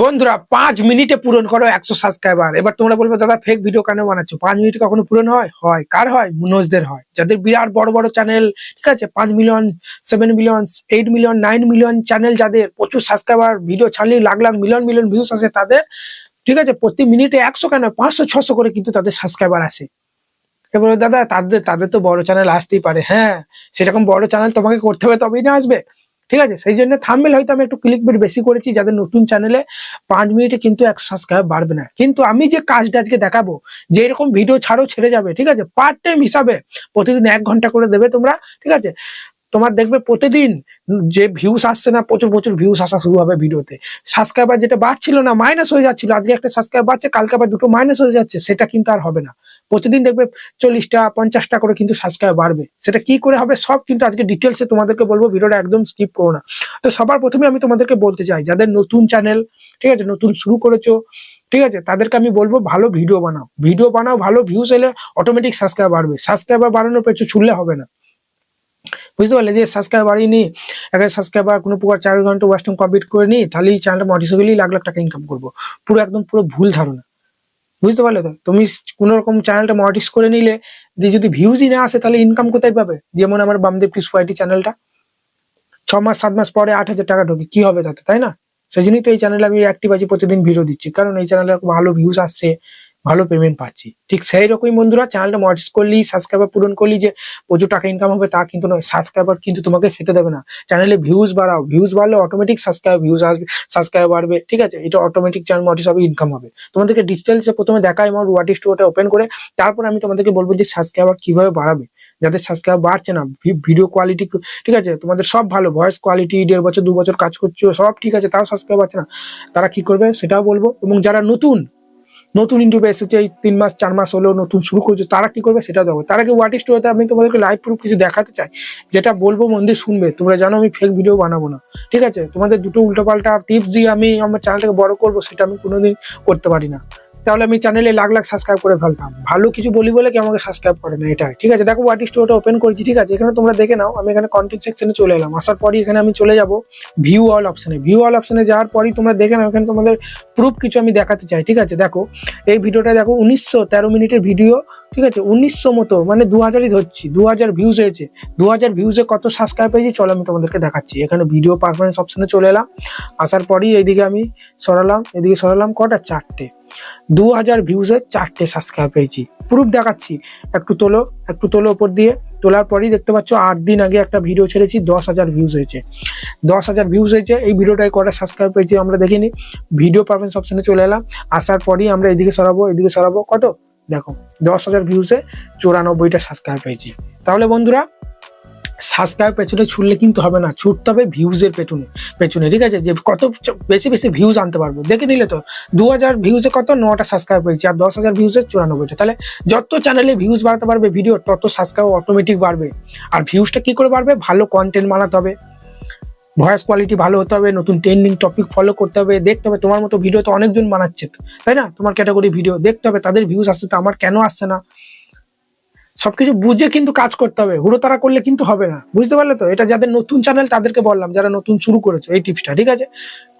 বন্ধুরা, পাঁচ মিনিটে পূরণ করো একশো সাবস্ক্রাইবার এবার তোমরা বলবে, দাদা ফেক ভিডিও কেন বানাচ্ছ? পাঁচ মিনিটে কখনো পূরণ হয়? হয়। কার হয়? মনোজদের হয়। যাদের বিরাট বড় বড় চ্যানেল ঠিক আছে? পাঁচ million seven million eight million nine million channel যাদের প্রচুর subscriber video ছাড়লেই lakh lakh million million views আসে তাদের, ঠিক আছে? প্রতি মিনিটে একশো কেন? পাঁচশো, ছশো করে কিন্তু তাদের সাবস্ক্রাইবার আসে। এবার দাদা, তাদের তাদের তো বড় চ্যানেল আসতেই পারে। হ্যাঁ সেরকম বড় চ্যানেল তোমাকে করতে হবে তবেই না আসবে। ঠিক আছে? সেই জন্য থামবেল হয়তো আমি একটু ক্লিক বেট বেশি করেছি, যাদের নতুন চ্যানেলে পাঁচ মিনিটে কিন্তু এক সাবস্ক্রাইব বাড়বে না। কিন্তু আমি যে কাজটা আজকে দেখাবো, যে এরকম ভিডিও ছাড়ো ছেড়ে যাবে, ঠিক আছে? পার্ট টাইম হিসাবে প্রতিদিন এক ঘণ্টা করে দেবে তোমরা, ঠিক আছে? তোমার দেখবে প্রতিদিন যে ভিউস আসছে না, প্রচুর প্রচুর ভিউস আসা শুরু হবে ভিডিওতে। সাবস্ক্রাইবার যেটা বাড়ছিল না মাইনাস হয়ে যাচ্ছিল, আজকে একটা সাবস্ক্রাইব বাড়ছে, কালকে আবার দুটো মাইনাস হয়ে যাচ্ছে, সেটা কিন্তু আর হবে না। প্রতিদিন দেখবে চল্লিশটা, পঞ্চাশটা করে কিন্তু সাবস্ক্রাইব বাড়বে। সেটা কি করে হবে সব কিন্তু আজকে ডিটেলসে তোমাদেরকে বলব, ভিডিওটা একদম স্কিপ করো না। তো সবার প্রথমে আমি তোমাদেরকে বলতে চাই, যাদের নতুন চ্যানেল ঠিক আছে, নতুন শুরু করেছ, ঠিক আছে, তাদেরকে আমি বলব ভালো ভিডিও বানাও। ভিডিও বানাও, ভালো ভিউস এলে অটোমেটিক সাবস্ক্রাইব বাড়বে। সাবস্ক্রাইবার বাড়ানোর পেছু ছুড়লে হবে না। বুঝতে পারলে যে সাবস্ক্রাইব বাড়িয়ে একটা সাবস্ক্রাইবার কোনো প্রকার চার ঘণ্টা ওয়েস্টার্ন কমপ্লিট করে নিই তাহলে এই চ্যানেলটা মডিসিক্যালি লাখ লাখ টাকা ইনকাম করব। পুরো একদম পুরো ভুল ধারণা। বুঝতে পারলে তো? তুমি কোনো রকম চ্যানেলটা মডিস করে নিলে, দিয়ে যদি ভিউজই না আসে, তাহলে ইনকাম কোথায় পাবে? যেমন আমার বামদেব টিস ওয়াইটি চ্যানেলটা ছ মাস, সাত মাস পরে আট হাজার টাকা ঢোকে, কি হবে তাতে, তাই না? সেই জন্যই তো এই চ্যানেলে আমি অ্যাক্টিভ আছি, প্রতিদিন ভিডিও দিচ্ছি। কারণ এই চ্যানেলে ভালো ভিউজ আসছে ভালো পেমেন্ট পাচ্ছি। ঠিক সেই রকমই বন্ধুরা চ্যানেলটা মডিস করলি সাবস্ক্রাইবার পূরণ করলি যে প্রচুর টাকা ইনকাম হবে তা কিন্তু নয় সাবস্ক্রাইবার কিন্তু তোমাকে খেতে দেবে না। চ্যানেলে ভিউজ বাড়াও ভিউজ বাড়লে অটোমেটিক সাবস্ক্রাইব ভিউজ আসবে সাবস্ক্রাইব বাড়বে, ঠিক আছে? এটা অটোমেটিক চ্যানেল মডিস হবে ইনকাম হবে। তোমাদেরকে ডিটেলসে প্রথমে দেখাই আমার ওয়াটি স্টোরটা ওপেন করে, তারপর আমি তোমাদেরকে বলব যে সাবস্ক্রাইবার কীভাবে বাড়াবে। যাদের সাবস্ক্রাইব বাড়ছে না ভিডিও কোয়ালিটি ঠিক আছে? তোমাদের সব ভালো ভয়েস কোয়ালিটি দেড় বছর, দু বছর কাজ করছ, সব ঠিক আছে, তাও সাবস্ক্রাইব বাড়ছে না। তারা কি করবে সেটাও বলব। এবং যারা নতুন নতুন ইউটিউবে এসেছে, এই তিন মাস, চার মাস হলেও নতুন শুরু করছে, তারা কি করবে সেটা দেখো। তার আগে হোয়াট স্টোরিতে আমি তোমাদেরকে লাইভ প্রুফ কিছু দেখাতে চাই, যেটা বলব মন দিয়ে শুনবে। তোমরা জানো আমি ফেক ভিডিও বানাবো না, ঠিক আছে? তোমাদের দুটো উল্টোপাল্টা টিপস দিয়ে আমি আমার চ্যানেলটাকে বড় করব, সেটা আমি কোনোদিন করতে পারি না। তাহলে আমি চ্যানেলে লাখ লাখ সাবস্ক্রাইব করে ফেলতাম। ভালো কিছু বলি বলে কি আমাকে সাবস্ক্রাইব করে না এটা ঠিক আছে, দেখো হোয়াট স্টোরটা ওপেন করছি, ঠিক আছে? এখানে তোমরা দেখে নাও, আমি এখানে কন্টেন্ট সেকশনে চলে এলাম। আসার পরই এখানে আমি চলে যাব ভিউ অল অপশনে ভিউ অল অপশনে যাওয়ার পরই তোমরা দেখে নাও, এখানে তোমাদের প্রুফ কিছু আমি দেখাতে চাই, ঠিক আছে? দেখো, এই ভিডিওটা দেখো উনিশশো তেরো মিনিটের ভিডিও ঠিক আছে, উনিশশো মতো মানে দু হাজারই ধরছি দু হাজার ভিউজ হয়েছে। দু হাজার ভিউজে কত সাবস্ক্রাইব হয়েছে চলো আমি তোমাদেরকে দেখাচ্ছি। এখানে ভিডিও পারফরমেন্স অপশানে চলে এলাম। আসার পরই এইদিকে আমি সরালাম এদিকে সরালাম কটা? চারটে। দু হাজার ভিউজে চারটে সাবস্ক্রাইব পেয়েছি। প্রুফ দেখাচ্ছি। একটু তোলো একটু তোলো ওপর দিয়ে। তোলার পরই দেখতে পাচ্ছ, আট দিন আগে একটা ভিডিও ছেড়েছি দশ হাজার ভিউজ হয়েছে। দশ হাজার ভিউজ হয়েছে, এই ভিডিওটায় কটা সাবস্ক্রাইব পেয়েছি আমরা দেখিনি। ভিডিও পারফরমেন্স অপশানে চলে এলাম। আসার পরই আমরা এদিকে সরাবো এদিকে সরাবো। কত? দেখো, দশ হাজার ভিউসে চুরানব্বইটা সাবস্ক্রাইব পেয়েছি। তাহলে বন্ধুরা সাবস্ক্রাইব পেছনে ছুটলে কিন্তু হবে না, ছুটতে হবে ভিউজের পেছনে পেছনে, ঠিক আছে? যে কত বেশি বেশি ভিউজ আনতে পারব। দেখে নিলে তো দু হাজার ভিউজে কত? নটা সাবস্ক্রাইব হয়েছে আর দশ হাজার ভিউজে চুরানব্বইটা। তাহলে যত চ্যানেলে ভিউজ বাড়াতে পারবে ভিডিও তত সাবস্ক্রাইব অটোমেটিক বাড়বে। আর ভিউজটা কি করে বাড়বে? ভালো কন্টেন্ট বানাতে হবে। ভয়েস কোয়ালিটি ভালো হতে হবে, নতুন ট্রেন্ডিং টপিক ফলো করতে হবে, দেখতে হবে, তোমার মতো ভিডিও তো অনেকজন বানাচ্ছে, তাই না? তোমার ক্যাটাগরি ভিডিও দেখতে হবে, তাদের ভিউজ আসছে তো আমার কেন আসছে না? সবকিছু বুঝে কিন্তু কাজ করতে হবে। হুড়োতাড়া করলে কিন্তু হবে না। বুঝতে পারলে তো? এটা যাদের নতুন চ্যানেল তাদেরকে বললাম, যারা নতুন শুরু করেছ, এই টিপসটা ঠিক আছে?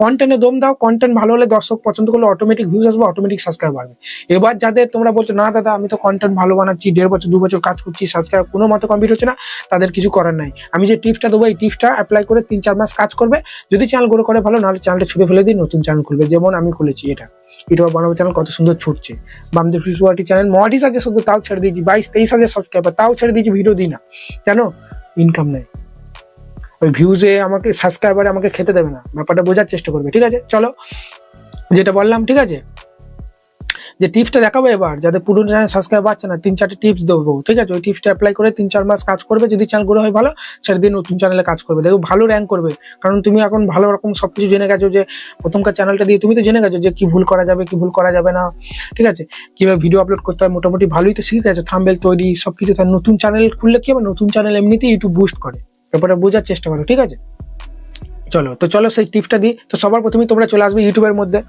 কন্টেন্টে দম দাও কন্টেন্ট ভালো হলে দর্শক পছন্দ করলে অটোমেটিক ভিউজ আসবে অটোমেটিক সাবস্ক্রাইব বাড়বে। এবার যাদের তোমরা বলছো, না দাদা, আমি তো কন্টেন্ট ভালো বানাচ্ছি, দেড় বছর, দু বছর কাজ করছি সাবস্ক্রাইব কোনো মতো কমপ্লিট হচ্ছে না, তাদের কিছু করার নাই। আমি যে টিপসটা দেবো, এই টিপসটা অ্যাপ্লাই করে তিন চার মাস কাজ করবে। যদি চ্যানেল গ্রো করে ভালো, নাহলে চ্যানেলটা ছুড়ে ফেলে দিই নতুন চ্যানেল খুলবে। যেমন আমি খুলেছি এটা। ইউটিউব বানাবো চ্যানেল কত সুন্দর ছুটছে। বামদেব ফিসুয়াটি চ্যানেল মডিস আছে শুধু, তাও ছেড়ে দিয়েছি। বাইশ, তেইশ হাজার সাবস্ক্রাইবার তাও ছেড়ে দিয়েছি ভিডিও দিই না। কেন? ইনকাম নেই। ওই ভিউজে আমাকে সাবস্ক্রাইবারে আমাকে খেতে দেবে না। ব্যাপারটা বোঝার চেষ্টা করবে, ঠিক আছে? চলো, যেটা বললাম, ঠিক আছে? যে টিপসটা দেখাবো এবার, যাদের পুরনো চ্যানেল সাবস্ক্রাইব পাচ্ছে না, তিন চারটে টিপস দেবো। ঠিক আছে? ওই টিপসটা অ্যাপ্লাই করে তিন চার মাস কাজ করবে, যদি চ্যানেল গ্রো হয় ভালো ছেড়ে দিয়ে নতুন চ্যানেলে কাজ করবে। দেখো, ভালো র্যাঙ্ক করবে। কারণ তুমি এখন ভালো রকম সবকিছু জেনে গেছো যে, প্রথমকার চ্যানেলটা দিয়ে তুমি তো জেনে গেছো যে, কি ভুল করা যাবে, কি ভুল করা যাবে না। ঠিক আছে? কীভাবে ভিডিও আপলোড করতে হয়, মোটামুটি ভালোই তো শিখে গেছো থাম্বেল তৈরি, সবকিছু। তার নতুন চ্যানেল খুললে কি হবে? নতুন চ্যানেল এমনিতেই ইউটিউব বুস্ট করে। ব্যাপারটা বোঝার চেষ্টা করো, ঠিক আছে? চলো, তো চলো সেই টিপসটা দিই। তো সবার প্রথমে তোমরা চলে আসবে ইউটিউবের মধ্যে।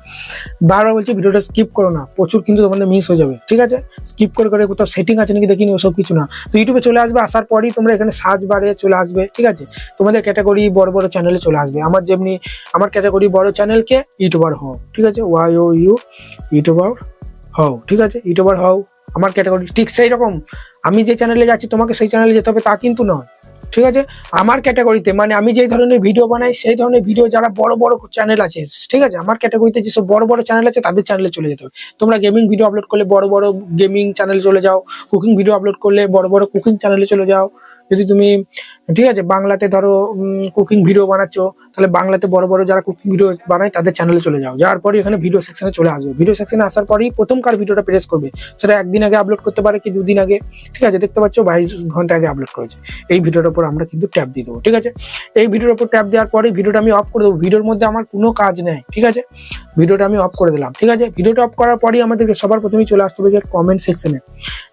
বারবার বলছি, ভিডিওটা স্কিপ করো না। প্রচুর কিন্তু তোমাদের মিস হয়ে যাবে, ঠিক আছে? স্কিপ করে করে কোথাও সেটিং আছে নাকি দেখিনি, ওসব কিছু না। তো ইউটিউবে চলে আসবে, আসার পরই তোমরা এখানে সার্চ বারে চলে আসবে, ঠিক আছে? তোমাদের ক্যাটাগরি বড় বড় চ্যানেলে চলে আসবে। আমার যেমনি, আমার ক্যাটাগরি বড় চ্যানেলকে ইউটিউবার হও, ঠিক আছে? ওয়াই ও ইউ ইউটিউবার হও, ঠিক আছে? ইউটিউবার হও, আমার ক্যাটাগরি ঠিক সেই রকম আমি যে চ্যানেলে যাচ্ছি, তোমাকে সেই চ্যানেলে যেতে হবে, তা কিন্তু নয়। ঠিক আছে? আমার ক্যাটাগরিতে মানে আমি যে ধরনের ভিডিও বানাই, সেই ধরনের ভিডিও যারা বড় বড় চ্যানেল আছে, ঠিক আছে? আমার ক্যাটাগরিতে যেসব বড় বড় চ্যানেল আছে, তাদের চ্যানেলে চলে যেতে হবে। তোমরা গেমিং ভিডিও আপলোড করলে বড় বড় গেমিং চ্যানেলে চলে যাও। কুকিং ভিডিও আপলোড করলে বড় বড় কুকিং চ্যানেলে চলে যাও। যদি তুমি ঠিক আছে, বাংলাতে ধরো কুকিং ভিডিও বানাচ্ছো, তাহলে বাংলাতে বড় বড় যারা কুকিং ভিডিও বানায় তাদের চ্যানেলে চলে যাও। যাওয়ার পরে এখানে ভিডিও সেকশনে চলে আসবে। ভিডিও সেকশনে আসার পরই প্রথম কার ভিডিওটা প্রেস করবে। সেটা একদিন আগে আপলোড করতে পারে কি দুদিন আগে। ঠিক আছে, দেখতে পাচ্ছ বাইশ ঘণ্টা আগে আপলোড করেছে। এই ভিডিওর উপর আমরা কিন্তু ট্যাপ দিয়ে দেবো। ঠিক আছে? এই ভিডিওর উপর ট্যাপ দেওয়ার পরে ভিডিওটা আমি অফ করে দেবো। ভিডিওর মধ্যে আমার কোনো কাজ নেই। ঠিক আছে? ভিডিওটা আমি অফ করে দিলাম। ঠিক আছে? ভিডিওটা অফ করার পরই আমাদেরকে সবার প্রথমেই চলে আসতে হবে যে কমেন্ট সেকশনে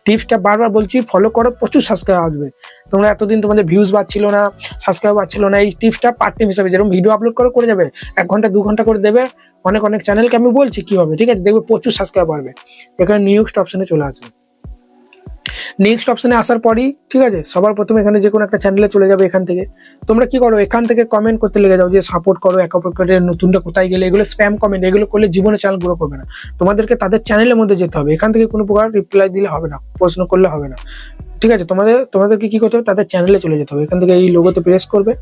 টিপসটা বারবার বলছি ফলো করো, প্রচুর সাবস্ক্রাইব আসবে। তোমরা এতদিন তোমাদের ভিউজ পাচ্ছিল না সাবস্ক্রাইব পাচ্ছিল না, এই টিপসটা পার্ট টাইম হিসাবে যেরকম ভিডিও আপলোড করে করে যাবে, এক ঘণ্টা, দু ঘণ্টা করে দেবে, অনেক অনেক চ্যানেলকে আমি বলছি কীভাবে ঠিক আছে? দেখবে প্রচুর সাবস্ক্রাইব বাড়বে। এখানে নিউক্সট অপশনে চলে আসবে। নেক্সট অপশানে আসার পরই, ঠিক আছে? সবার প্রথমে এখানে যে কোনো একটা চ্যানেলে চলে যাবে এখান থেকে। তোমরা কি করো, এখান থেকে কমেন্ট করতে লেগে যাও যে সাপোর্ট করো, এক অপরকে নতুনটা কোথায় গেলে, এগুলো স্প্যাম কমেন্ট এগুলো করলে জীবনে চ্যানেল গ্রো করবে না। তোমাদেরকে তাদের চ্যানেলের মধ্যে যেতে হবে। এখান থেকে কোনো প্রকার রিপ্লাই দিলে হবে না, প্রশ্ন করলে হবে না। ঠিক আছে, তোমাদের, তোমাদেরকে কি করতে হবে? তাদের চ্যানেলে চলে যেতে হবে। এখান থেকে এই লোগোতে প্রেস করবে।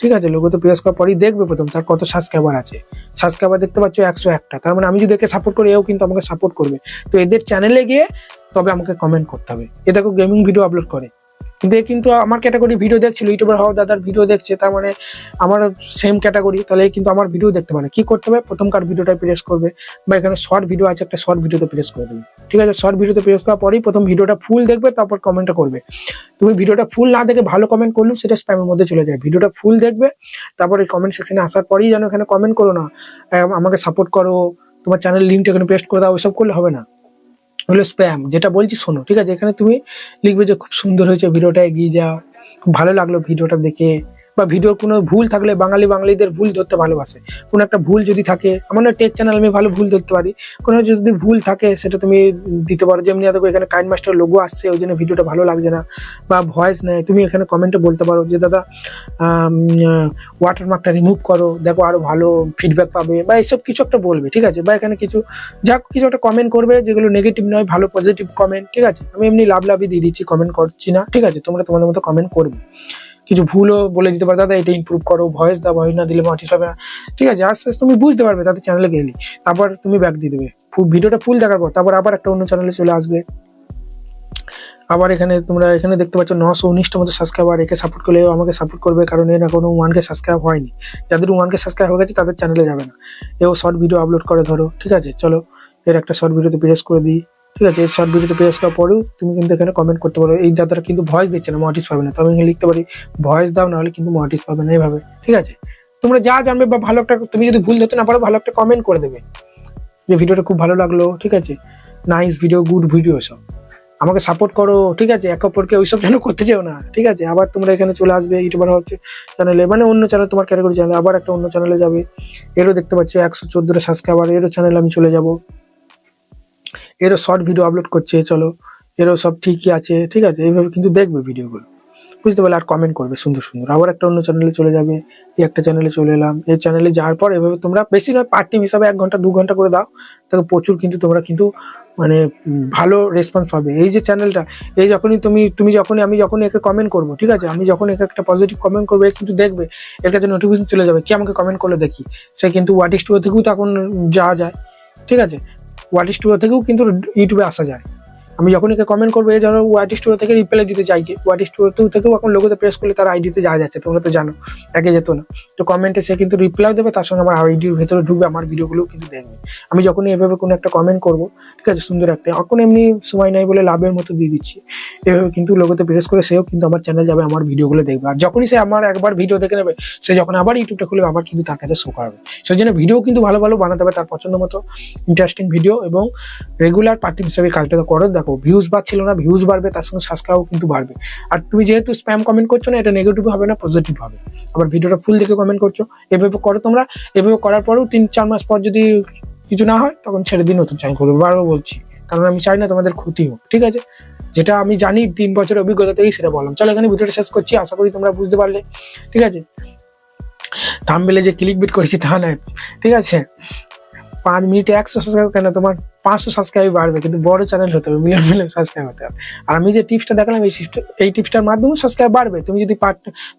ঠিক আছে লোগোতে প্রেস করার পরই দেখবে প্রথম তার কত সাবস্ক্রাইবার আছে। সাবস্ক্রাইবার দেখতে পাচ্ছ একশো একটা। তার মানে আমি যদি একে সাপোর্ট করি, এও কিন্তু আমাকে সাপোর্ট করবে। তো এদের চ্যানেলে গিয়ে তবে আমাকে কমেন্ট করতে হবে। এ দেখো গেমিং ভিডিও আপলোড করে। এ কিন্তু আমার ক্যাটাগরি ভিডিও দেখছিল ইউটিউবার হওয়া দাদার ভিডিও দেখছে, তার মানে আমার সেম ক্যাটাগরি তাহলে কিন্তু আমার ভিডিও দেখতে পারে। কি করতে হবে? প্রথমকার ভিডিওটা প্রেস করবে, বা এখানে শর্ট ভিডিও আছে, একটা শর্ট ভিডিওতে প্রেস করে দেবে। ঠিক আছে? শর্ট ভিডিওতে প্রেস করার পরেই প্রথম ভিডিওটা ফুল দেখবে, তারপর কমেন্টটা করবে। তুমি ভিডিওটা ফুল না দেখে ভালো কমেন্ট করলেও সেটা স্প্যামের মধ্যে চলে যায়। ভিডিওটা ফুল দেখবে, তারপর এই কমেন্ট সেকশনে আসার পরেই যেন এখানে কমেন্ট করো না। আমাকে সাপোর্ট করো, তোমার চ্যানেল লিঙ্কটা এখানে পেস্ট করে দাও, ওইসব করলে হবে না। হলো স্প্যাম যেটা বলছি শোনো, ঠিক আছে? এখানে তুমি লিখবে যে খুব সুন্দর হয়েছে, ভিডিওটা এগিয়ে যাও, খুব ভালো লাগল ভিডিওটা দেখে। বা ভিডিওর কোনো ভুল থাকলে বাঙালি বাঙালিদের ভুল ধরতে ভালোবাসে। কোনো একটা ভুল যদি থাকে, আমার টেক চ্যানেল আমি ভালো ভুল ধরতে পারি। কোনো যদি ভুল থাকে, সেটা তুমি দিতে পারো যেমনি দেখো এখানে কাইন মাস্টার লোগো আসছে, ওই জন্য ভিডিওটা ভালো লাগছে না বা ভয়েস নেয় তুমি এখানে কমেন্টে বলতে পারো যে, দাদা ওয়াটারমার্কটা রিমুভ করো, দেখো আরও ভালো ফিডব্যাক পাবে। বা এইসব কিছু একটা বলবে, ঠিক আছে? বা এখানে কিছু, যা কিছু একটা কমেন্ট করবে, যেগুলো নেগেটিভ নয়, ভালো পজিটিভ কমেন্ট ঠিক আছে? আমি এমনি লাভ লাভই দিয়ে দিচ্ছি কমেন্ট করছি না, ঠিক আছে? তোমরা তোমাদের মতো কমেন্ট করবে। কিছু ভুলও বলে দিতে পারো, দাদা, এটা ইমপ্রুভ করো, ভয়েস দাও ভয়েস না দিলে মাটি হবে না। ঠিক আছে, আস্তে আস্তে তুমি বুঝতে পারবে তাদের চ্যানেলে গেলে তারপর তুমি ব্যাক দিয়ে দেবে। ভিডিওটা ফুল দেখার পর, তারপর আবার একটা অন্য চ্যানেলে চলে আসবে। আবার এখানে তোমরা এখানে দেখতে পাচ্ছ নশো উনিশটার মতো সাবস্ক্রাইবার একে সাপোর্ট করলে আমাকে সাপোর্ট করবে, কারণ এর এখনও ওয়ানকে সাবস্ক্রাইব হয়নি। যাদের ওয়ানকে সাবস্ক্রাইব হয়ে গেছে, তাদের চ্যানেলে যাবে না। এও শর্ট ভিডিও আপলোড করে ধরো, ঠিক আছে? চলো, এর একটা শর্ট ভিডিওতে প্রেস করে দিই। ঠিক আছে এর শর্ট ভিডিওতে প্রেস করার পরেও তুমি কিন্তু এখানে কমেন্ট করতে পারো। এই দাদারা কিন্তু ভয়েস দিচ্ছে না মটিস পাবে না। তো আমি লিখতে পারি ভয়েস দাও, নাহলে কিন্তু মটিস পাবে না। এইভাবে, ঠিক আছে? তোমরা যা জানবে বা ভালো একটা, তুমি যদি ভুল ধরতে না পারো, ভালো একটা কমেন্ট করে দেবে। যে ভিডিওটা খুব ভালো লাগল, ঠিক আছে? নাইস ভিডিও গুড ভিডিও সব আমাকে সাপোর্ট করো, ঠিক আছে? একে অপরকে ওইসব যেন করতে চাও না, ঠিক আছে? আবার তোমরা এখানে চলে আসবে, ইউটিউবার হচ্ছে চ্যানেলে মানে অন্য চ্যানেল তোমার ক্যাটাগরি চ্যানেল আবার একটা অন্য চ্যানেলে যাবে। এরও দেখতে পাচ্ছি, একশো চোদ্দোটা সাবস্ক্রাইবার এরও চ্যানেলে আমি চলে যাব। এরও শর্ট ভিডিও আপলোড করছে, চলো। এরও সব ঠিকই আছে, ঠিক আছে? এইভাবে কিন্তু দেখবে ভিডিওগুলো বুঝতে পারলে আর কমেন্ট করবে, সুন্দর সুন্দর। আবার একটা অন্য চ্যানেলে চলে যাবে, এই একটা চ্যানেলে চলে এলাম। এই চ্যানেলে যাওয়ার পর এভাবে তোমরা বেশি নয় পার্ট টিম হিসাবে এক ঘণ্টা, দু ঘণ্টা করে দাও। তাকে প্রচুর কিন্তু তোমরা কিন্তু মানে ভালো রেসপন্স পাবে। এই যে চ্যানেলটা এই যখনই তুমি তুমি যখনই, আমি যখনই একে কমেন্ট করব, ঠিক আছে? আমি যখন একে একটা পজিটিভ কমেন্ট করব কিন্তু দেখবে, এর কাছে নোটিফিকেশন চলে যাবে, কি আমাকে কমেন্ট করলে দেখি? সে কিন্তু ওয়াট স্টুডিও থেকেও তখন যাওয়া যায়, ঠিক আছে? ওয়াট স্টুডিও থেকেও কিন্তু ইউটিউবে আসা যায়। আমি যখন একে কমেন্ট করব এই ধরো ওয়াট স্টুডিও থেকে রিপ্লাই দিতে চাইছে ওয়াট স্টুডিও থেকেও এখন লোগোতে প্রেস করলে তার আইডিতে যাওয়া যাচ্ছে, তোমরা তো জানো আগে যেত না। তো কমেন্টে সে কিন্তু রিপ্লাই দেবে, তার সঙ্গে আমার আইডির ভেতরে ঢুকবে, আমার ভিডিওগুলো কিন্তু দেখবে। আমি যখনই এভাবে কোনো একটা কমেন্ট করব, ঠিক আছে, সুন্দর একটা, এখন এমনি সময় নাই বলে লাভের মতো দিয়ে দিচ্ছি। এভাবে কিন্তু লোগোতে প্রেস করে সেও কিন্তু আমার চ্যানেল যাবে, আমার ভিডিওগুলো দেখবে। আর যখনই সে আমার একবার ভিডিও দেখে নেবে, সে যখন আবার ইউটিউবটা খুলবে আবার কিন্তু তার কাছে শো করাবে। সেই জন্য ভিডিও কিন্তু ভালো ভালো বানাতে হবে, তার পছন্দ মতো ইন্টারেস্টিং ভিডিও এবং রেগুলার পার্টি হিসেবে কাজটা করো দেখো ভিউজ বাড়ছিল না ভিউজ বাড়বে, তার সঙ্গে সাবস্ক্রাইবও কিন্তু বাড়বে। আর তুমি যেহেতু স্প্যাম কমেন্ট করছ না, এটা নেগেটিভ হবে না পজিটিভ হবে। আবার ভিডিওটা ফুল দেখে কমেন্ট করছ, এভাবে করো তোমরা। এভাবে করার পরেও তিন, চার মাস পর যদি কিছু না হয়, তখন ছেড়ে দিন নতুন চ্যানেল করবে বারবার বলছি, কারণ আমি চাই না তোমাদের ক্ষতি হোক, ঠিক আছে? যেটা আমি জানি, তিন বছরের অভিজ্ঞতা থেকেই সেটা বললাম। চলো এখানে ভিডিওটা শেষ করছি, আশা করি তোমরা বুঝতে পারলে, ঠিক আছে? থামবেলে যে ক্লিক বিট করেছি তা নয়, ঠিক আছে? পাঁচ মিনিটে একশো সাবস্ক্রাইব কেন? তোমার পাঁচশো সাবস্ক্রাইব বাড়বে, কিন্তু বড় চ্যানেল হতে হবে মিলিয়ন মিলিয়ন সাবস্ক্রাইব হতে হবে। আর আমি যে টিপসটা দেখালাম, এই টিপসটা এই টিপসটার মাধ্যমে সাবস্ক্রাইব বাড়বে। তুমি যদি পার্ট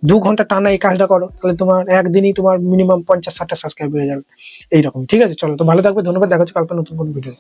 দু ঘণ্টা টানা এই কাজটা করো, তাহলে তোমার একদিনই তোমার মিনিমাম পঞ্চাশ, ষাটটা সাবস্ক্রাইব হয়ে যাবে। এইরকম, ঠিক আছে? চলো, তো ভালো থাকবে, ধন্যবাদ, দেখা হচ্ছে কালকে নতুন কোনো ভিডিও